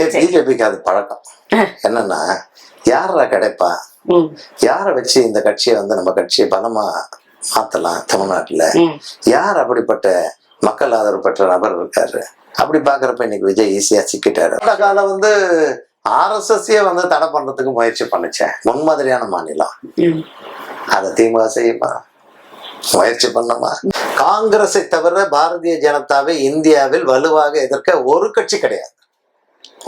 பிஜேபிக்கு அது பழக்கம். என்னன்னா யாரா கிடைப்பா? யாரை வச்சு இந்த கட்சியை வந்து நம்ம கட்சியை பலமா மாத்தலாம் தமிழ்நாட்டுல. யார் அப்படிப்பட்ட மக்கள் ஆதரவு பெற்ற நபர் இருக்காரு? அப்படி பாக்குறப்ப இன்னைக்கு விஜய் ஈஸியா சிக்கிட்டாரு. அந்த காலம் வந்து ஆர்எஸ்எஸ்ஸே வந்து தடை பண்றதுக்கு முயற்சி பண்ணுச்சேன். முன்மாதிரியான மாநிலம். அதை திமுக செய்யுமா? முயற்சி பண்ணமா? காங்கிரஸை தவிர பாரதிய ஜனதாவை இந்தியாவில் வலுவாக எதிர்க்க ஒரு கட்சி கிடையாது.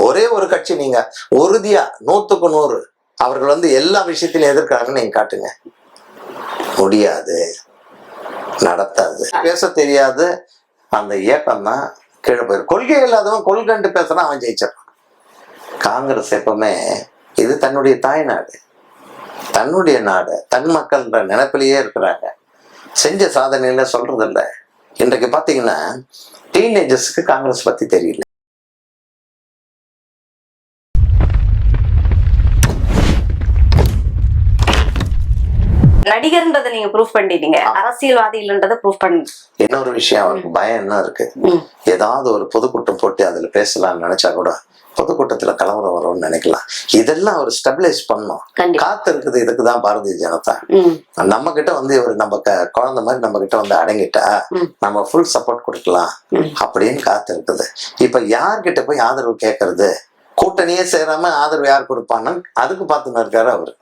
ஒரே ஒரு கட்சி நீங்க உறுதியா நூத்துக்கு நூறு. அவர்கள் வந்து எல்லா விஷயத்திலும் எதிர்க்கிறாங்கன்னு நீங்க காட்டுங்க. முடியாது. நடத்தாது. பேச தெரியாது. அந்த இயக்கம் தான் கீழே போயிரு. கொள்கை இல்லாதவன் கொள்கண்டு பேசுறான் அவன் ஜெயிச்சிடறான். காங்கிரஸ் எப்பவுமே இது தன்னுடைய தாய்நாடு தன்னுடைய நாடு. தன் மக்கள்ன்ற நினைப்பிலேயே இருக்கிறாங்க. செஞ்ச சாதனையில சொல்றது இல்லை இன்றைக்கு பாத்தீங்கன்னா டீனேஜர்ஸுக்கு காங்கிரஸ் பத்தி தெரியல. நடிகர்ன்றதை நீங்க ப்ரூஃப் பண்ணிட்டீங்க. அரசியல்வாதி இல்லைன்றதை ப்ரூஃப் பண்ணி. இன்னொரு விஷயம் அவருக்கு பயம் என்ன இருக்கு. ஏதாவது ஒரு பொதுக்கூட்டம் போட்டு அதுல பேசலாம்னு நினைச்சா கூட பொதுக்கூட்டத்துல கலவரம் வரும்னு நினைக்கலாம். இதெல்லாம் அவர் ஸ்டெபிலைஸ் பண்ணும் காத்து இருக்குது இதுக்கு தான் பாரதிய ஜனதா. நம்ம கிட்ட வந்து இவர் நம்ம குழந்தை மாதிரி நம்ம கிட்ட வந்து அடங்கிட்டா. நம்ம ஃபுல் சப்போர்ட் கொடுக்கலாம். அப்படின்னு காத்து இருக்குது. இப்ப யார்கிட்ட போய் ஆதரவு கேட்கறது கூட்டணியே சேராம ஆதரவு யார் கொடுப்பான்னு அதுக்கு பார்த்துன்னு இருக்காரு அவரு.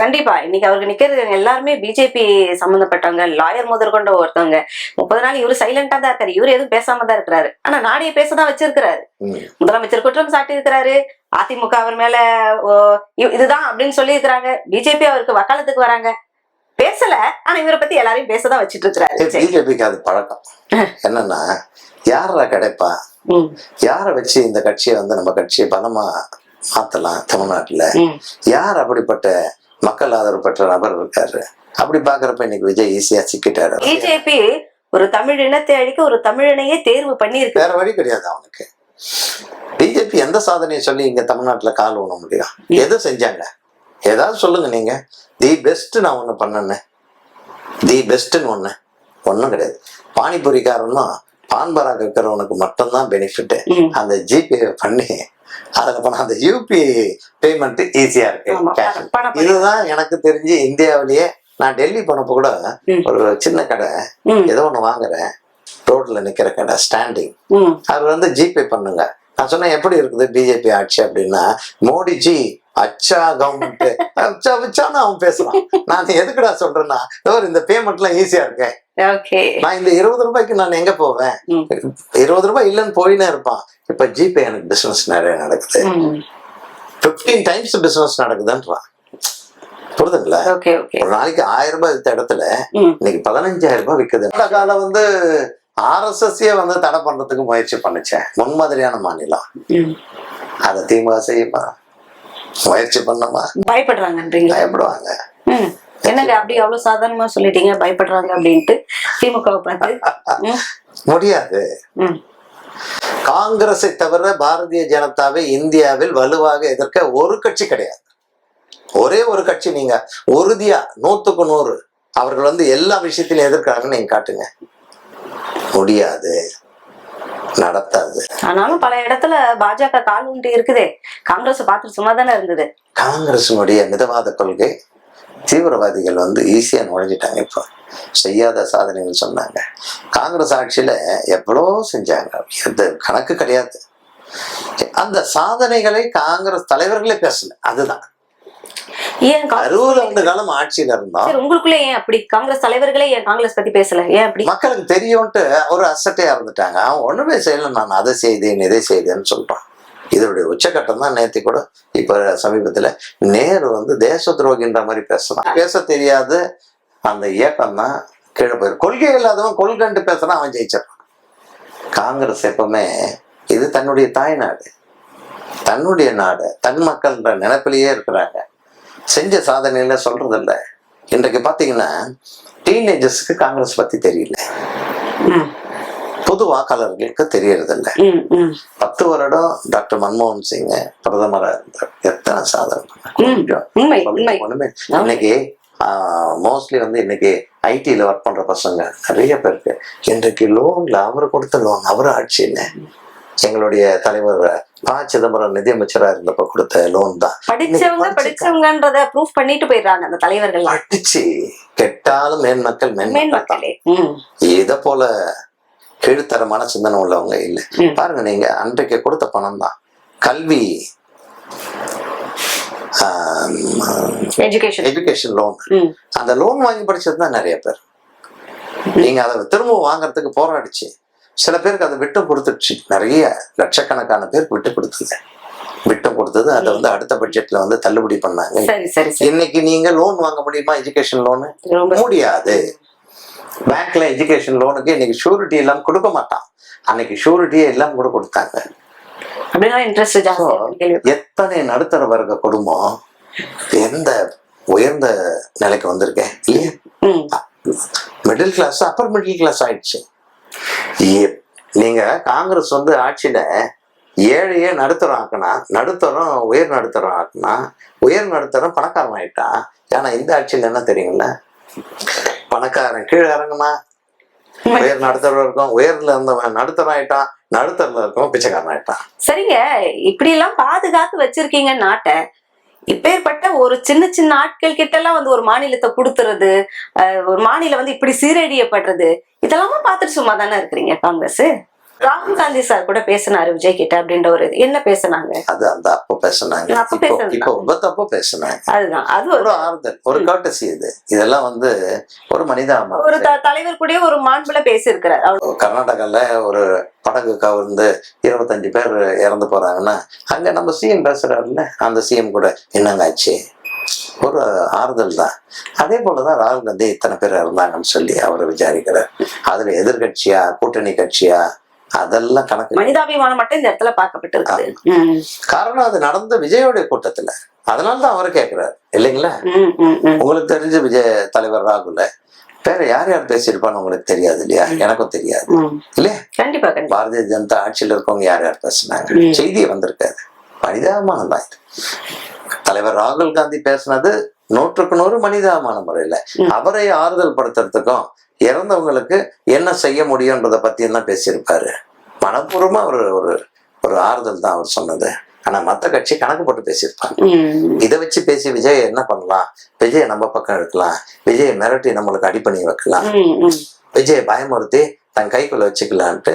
கண்டிப்பா. இன்னைக்கு அவருக்கு நிக்கிறது எல்லாருமே பிஜேபி சம்பந்தப்பட்டவங்க லாயர் முதற்கொண்ட ஒருத்தவங்க. முப்பது நாள் இவரு சைலண்டா தான் இருக்காரு. இவரு எதுவும் பேசாம தான் இருக்கிறாரு. ஆனா நாடிய பேசதான் வச்சிருக்கிறாரு. முதலமைச்சர் குற்றம் சாட்டி இருக்கிறாரு அதிமுக அவர் மேல இதுதான் அப்படின்னு சொல்லி இருக்கிறாங்க பிஜேபி அவருக்கு வக்காலத்துக்கு வராங்க. பேசல. ஆனா இவரை பத்தி எல்லாரையும் பேசதான் வச்சிட்டு இருக்கிறாரு. பிஜேபிக்கு அது பழக்கம். என்னன்னா யாரா கிடைப்பா? யாரை வச்சு இந்த கட்சியை வந்து நம்ம கட்சியை பலமா மாத்தலாம் தமிழ்நாட்டுல. யார் அப்படிப்பட்ட மக்கள் ஆதரவு பெற்ற நபர் இருக்காரு? அப்படி பாக்குறப்ப இன்னைக்கு விஜய் ஈஸியா சிக்கிட்டாரு. பிஜேபி ஒரு தமிழ் இனத்தை அழிக்க ஒரு தமிழனையே தேர்வு பண்ணி இருக்கு வேற வழி கிடையாது அவனுக்கு. பிஜேபி எந்த சாதனையை சொல்லி இங்க தமிழ்நாட்டுல கால் ஊன முடியும்? எது செஞ்சாங்க? ஏதாவது சொல்லுங்க நீங்க. தி பெஸ்ட் நான் ஒண்ணு பண்ணேன்னு. தி பெஸ்ட்னு ஒண்ணு. ஒண்ணும் கிடையாது. பானிபூரிக்காரனும் பான்பராக இருக்கிறவனுக்கு மட்டும்தான் பெனிஃபிட். அந்த ஜிபே பண்ணி பண்ண அந்த யூபிஐ பேமெண்ட் ஈஸியா இருக்கு. இதுதான் எனக்கு தெரிஞ்சு இந்தியாவிலேயே நான் டெல்லி போனப்போ கூட. ஒரு சின்ன கடை ஏதோ ஒண்ணு வாங்குறேன். ரோட்ல நிக்கிற கடை ஸ்டாண்டிங். அவர் வந்து ஜிபே பண்ணுங்க. நான் சொன்னேன் எப்படி இருக்குது பிஜேபி ஆட்சி அப்படின்னா மோடிஜி அச்சா கவர்மெண்ட் அவன் பேசுறான் நான் எதுக்குடா சொல்றேன்னா இந்த பேமெண்ட்லாம் ஈஸியா இருக்கேன் நான் இந்த இருபது ரூபாய்க்கு நான் எங்க போவேன் இருபது ரூபாய் இல்லைன்னு போயினே இருப்பான் இப்ப ஜிபே எனக்கு பிசினஸ் நிறைய நடக்குது பிப்டீன் டைம்ஸ் பிசினஸ் நடக்குதுன்றான் புரிதுங்களா ஒரு நாளைக்கு ஆயிரம் ரூபாய் வித்த இடத்துல இன்னைக்கு பதினஞ்சாயிரம் ரூபாய் விக்குது அந்த காலம் வந்து ஆர்எஸ்எஸ்ஸே வந்து தடை பண்றதுக்கு முயற்சி பண்ணுச்சேன் முன்மாதிரியான மாநிலம் அதை திமுக செய்யுமா முயற்சி பண்ணமா? பயப்படுறாங்கன்றீங்களா? பயப்படுவாங்க. என்னங்க அப்படி அவ்வளவு சாதாரணமா சொல்லிட்டீங்க பயப்படுறாங்க அப்படின்ட்டு திமுகவை பார்த்து? முடியாது. காங்கிரஸை தவிர பாரதிய ஜனதாவை இந்தியாவில் வலுவாக எதிர்க்க ஒரு கட்சி கிடையாது. ஒரே ஒரு கட்சி நீங்க. உறுதியா நூத்துக்கு நூறு. அவர்கள் வந்து எல்லா விஷயத்திலும் எதிர்க்கிறாங்கன்னு நீங்க காட்டுங்க. முடியாது. நடத்தாது. ஆனாலும் பல இடத்துல பாஜக கால் உண்டு இருக்குதே. காங்கிரஸ் பார்த்துட்டு சும்மா தானே இருந்தது. காங்கிரஸினுடைய மிதவாத கொள்கை தீவிரவாதிகள் வந்து ஈஸியா நுழைஞ்சிட்டாங்க இப்போ. செய்யாத சாதனைகள் சொன்னாங்க. காங்கிரஸ் ஆட்சியில எவ்வளோ செஞ்சாங்க? எந்த கணக்கு கிடையாது. அந்த சாதனைகளை காங்கிரஸ் தலைவர்களே பேசல. அதுதான். ஏன் அறுபது ஆண்டு காலம் ஆட்சியில இருந்தோம் சரி உங்களுக்குள்ளே ஏன் அப்படி காங்கிரஸ் தலைவர்களே ஏன் காங்கிரஸ் பத்தி பேசல? ஏன் அப்படி? மக்களுக்கு தெரியும்ட்டு ஒரு அசட்டையா இருந்துட்டாங்க. அவன் ஒண்ணுமே செய்யல. நான் அதை செய்தேன் இதை செய்தேன்னு சொல்றான். இதனுடைய உச்சகட்டம் தான் நேத்தி கூட இப்ப சமீபத்துல நேரு வந்து தேச துரோகின்ற மாதிரி பேசுறான். பேச தெரியாது அந்த இயக்கம் தான் கீழே போயிரு. கொள்கை இல்லாதவன் கொள்கண்டு பேசுறான் அவன் ஜெயிச்சிடறான். காங்கிரஸ் எப்பவுமே இது தன்னுடைய தாய்நாடு தன்னுடைய நாடு. தன் மக்கள்ன்ற நினைப்பிலேயே இருக்கிறாங்க. செஞ்ச சாதனையில சொல்றது இல்ல இன்றைக்கு பாத்தீங்கன்னா டீனேஜர்ஸ்க்கு காங்கிரஸ் பத்தி தெரியல. பொது வாக்காளர்களுக்கு தெரியறதில்ல. பத்து வருடம் டாக்டர் மன்மோகன் சிங் பிரதமரா எத்தனை சாதனை ஒண்ணுமே இன்னைக்கு மோஸ்ட்லி வந்து இன்னைக்கு ஐடில ஒர்க் பண்ற பசங்க நிறைய பேருக்கு. இன்றைக்கு லோன்ல அவர் கொடுத்த லோன் அவர் ஆட்சியில் எங்களுடைய தலைவர் ப. சிதம்பரம் நிதியமைச்சரா இருந்தப்ப கொடுத்த லோன் தான். படிச்சவங்க. படிச்சவங்கன்றத ப்ரூஃப் பண்ணிட்டு போயிடுறாங்க அந்த தலைவர்கள் அடிச்சு கெட்டாலும் மேன்மக்கள் மேன்மக்கள் இத போல கீழ்த்தரமான சிந்தனை உள்ளவங்க இல்ல. பாருங்க நீங்க அன்றைக்கு கொடுத்த பணம் தான். கல்வி எஜுகேஷன் எஜுகேஷன் லோன் அந்த லோன் வாங்கி படிச்சது தான் நிறைய பேர். நீங்க அதை திரும்ப வாங்குறதுக்கு போராடிச்சு. சில பேருக்கு அதை விட்டு கொடுத்துடுச்சு. நிறைய லட்சக்கணக்கான பேருக்கு விட்டு கொடுத்தது விட்டு கொடுத்தது. அதை வந்து அடுத்த பட்ஜெட்ல வந்து தள்ளுபடி பண்ணாங்க. இன்னைக்கு நீங்க லோன் வாங்க முடியுமா? எஜுகேஷன் லோனு முடியாது. பேங்க்ல எஜுகேஷன் லோனுக்கு இன்னைக்கு ஷூரிட்டி எல்லாம் கொடுக்க மாட்டான். அன்னைக்கு ஷூரிட்டியே எல்லாம் கூட கொடுத்தாங்க. எத்தனை நடுத்தர வர்க்க குடும்பம் எந்த உயர்ந்த நிலைக்கு வந்திருக்கேன். இல்லையா? Middle class upper middle class ஆயிடுச்சு. நீங்க காங்கிரஸ் வந்து ஆட்சியில ஏழையே நடுத்தரம் ஆக்குனா நடுத்தரம் உயர் நடுத்தரம் ஆக்குனா உயர் நடுத்தரம் பணக்காரன் ஆயிட்டான் ஆனா இந்த ஆட்சியில என்ன தெரியுங்களா பணக்காரன் கீழே இறங்குனா உயர் நடுத்தரம் இருக்கும் உயர்ல இருந்தவன் நடுத்தரம் ஆயிட்டான் நடுத்தரல இருக்கவன் பிச்சைக்காரன் ஆயிட்டான். சரிங்க. இப்படி எல்லாம் பாதுகாத்து வச்சிருக்கீங்க நாட்டை. இப்பேற்பட்ட ஒரு சின்ன சின்ன ஆட்கள் கிட்ட எல்லாம் வந்து ஒரு மாநிலத்தை கொடுத்துறது ஒரு மாநிலம் வந்து இப்படி சீரழியப்படுறது இதெல்லாமும் பார்த்துட்டு சும்மா தானே இருக்கிறீங்க காங்கிரஸ்? ராகுல் காந்தி சார் கூட பேசினாரு விஜய் கிட்ட அப்படின்ற ஒரு. என்ன பேசுனாங்க? அது அந்த அப்போ பேசுனாங்க. அப்ப இப்போ இப்போ விபத்தப்போ பேசுனாங்க. அதுதான். அது ஒரு ஆறுதல் ஒரு கர்டசி இது. இதெல்லாம் வந்து ஒரு மனிதாபம் ஒரு தலைவர் கூட ஒரு மாண்புல பேசியிருக்கிறார். கர்நாடகால ஒரு படகு கவர்ந்து இருபத்தஞ்சு பேர் இறந்து போறாங்கன்னா அங்க நம்ம சிஎம் பேசுறாருல்ல அந்த சிஎம் கூட என்னங்க ஆச்சு ஒரு ஆறுதல் தான். அதே போலதான் ராகுல் காந்தி இத்தனை பேர் இறந்தாங்கன்னு சொல்லி அவரை விசாரிக்கிறார். அதுல எதிர்கட்சியா கூட்டணி கட்சியா அதெல்லாம் கணக்கு மனிதாபிமானம் மட்டும் இந்த இடத்துல பார்க்கப்பட்டிருக்குது. ம், காரணம் அது நடந்த விஜயோடைய கூட்டத்துல. அதனால தான் அவர் கேட்கிறாரு இல்லைங்களா. உங்களுக்கு தெரிஞ்ச விஜய் தலைவர் ராகுல வேற யார் யார் பேசியிருப்பான்னு உங்களுக்கு தெரியாது இல்லையா? எனக்கும் தெரியாது. இல்லையா? கண்டிப்பா பாரதிய ஜனதா ஆட்சியில் இருக்கவங்க யார் யார் பேசுனாங்க. செய்தியே வந்திருக்காது மனிதாபிமானம் தான் இது. தலைவர் ராகுல் காந்தி பேசுனது நூற்றுக்கு நூறு மனிதாபிமான முறையில. அவரை ஆறுதல் படுத்துறதுக்கும் இறந்தவங்களுக்கு என்ன செய்ய முடியும்ன்றத பத்தி தான் பேசியிருப்பாரு. மனப்பூர்வமா ஒரு ஒரு ஒரு ஆறுதல் தான் அவர் சொன்னது. ஆனா மத்த கட்சி கணக்கு போட்டு பேசியிருப்பாங்க. இதை வச்சு பேசி விஜய் என்ன பண்ணலாம்? விஜய் நம்ம பக்கம் இருக்கலாம் விஜய் மிரட்டி நம்மளுக்கு அடிப்பணி வைக்கலாம். ம், ம், விஜய் பயமுறுத்தி தன் கைக்குள்ள வச்சுக்கலான்ட்டு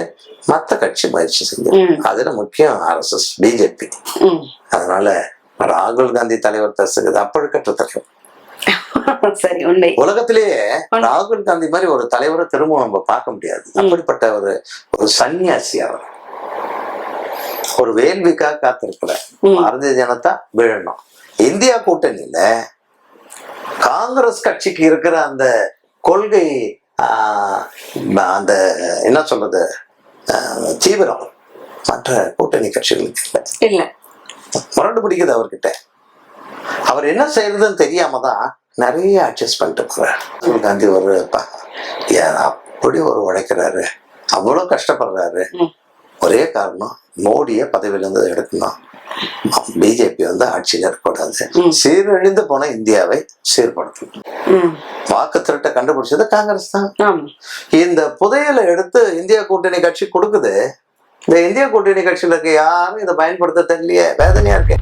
மத்த கட்சி முயற்சி செஞ்சு அதுல முக்கியம் ஆர்எஸ்எஸ் பிஜேபி. அதனால ராகுல் காந்தி தலைவர் பேசுகிறது அப்பழுக்கற்ற தலைவர். சரி உண்மை. உலகத்திலேயே ராகுல் காந்தி மாதிரி ஒரு தலைவரை திரும்ப நம்ம பார்க்க முடியாது. அப்படிப்பட்ட ஒரு ஒரு சன்னியாசி அவர். ஒரு வேள்விக்காக காத்திருக்கிறார். ம். பாரதிய ஜனதா விழணும். இந்தியா கூட்டணியில காங்கிரஸ் கட்சிக்கு இருக்கிற அந்த கொள்கை அந்த என்ன சொல்றது தீவிரம் மற்ற கூட்டணி கட்சிகளுக்கு இல்லை. இல்ல. முரண்டு பிடிக்குது அவர்கிட்ட. அவர் என்ன செய்யறதுன்னு தெரியாம தான் நிறைய அட்ஜஸ்ட் பண்ணிட்டு போறாரு. ராகுல் காந்தி ஒரு அப்படி ஒரு உழைக்கிறாரு. அவ்வளவு கஷ்டப்படுறாரு. ஒரே காரணம் மோடியை பதவியிலிருந்து எடுக்கணும். பிஜேபி வந்து ஆட்சியில் இருக்கக்கூடாது. சீரழிந்து போன இந்தியாவை சீர்படுத்தணும். வாக்கு திருட்டை கண்டுபிடிச்சது காங்கிரஸ் தான். இந்த புதையலை எடுத்து இந்தியா கூட்டணி கட்சி கொடுக்குது. இந்த இந்தியா கூட்டணி கட்சியில இருக்க யாரும் இதை பயன்படுத்த தெரியலையே. வேதனையா இருக்கு.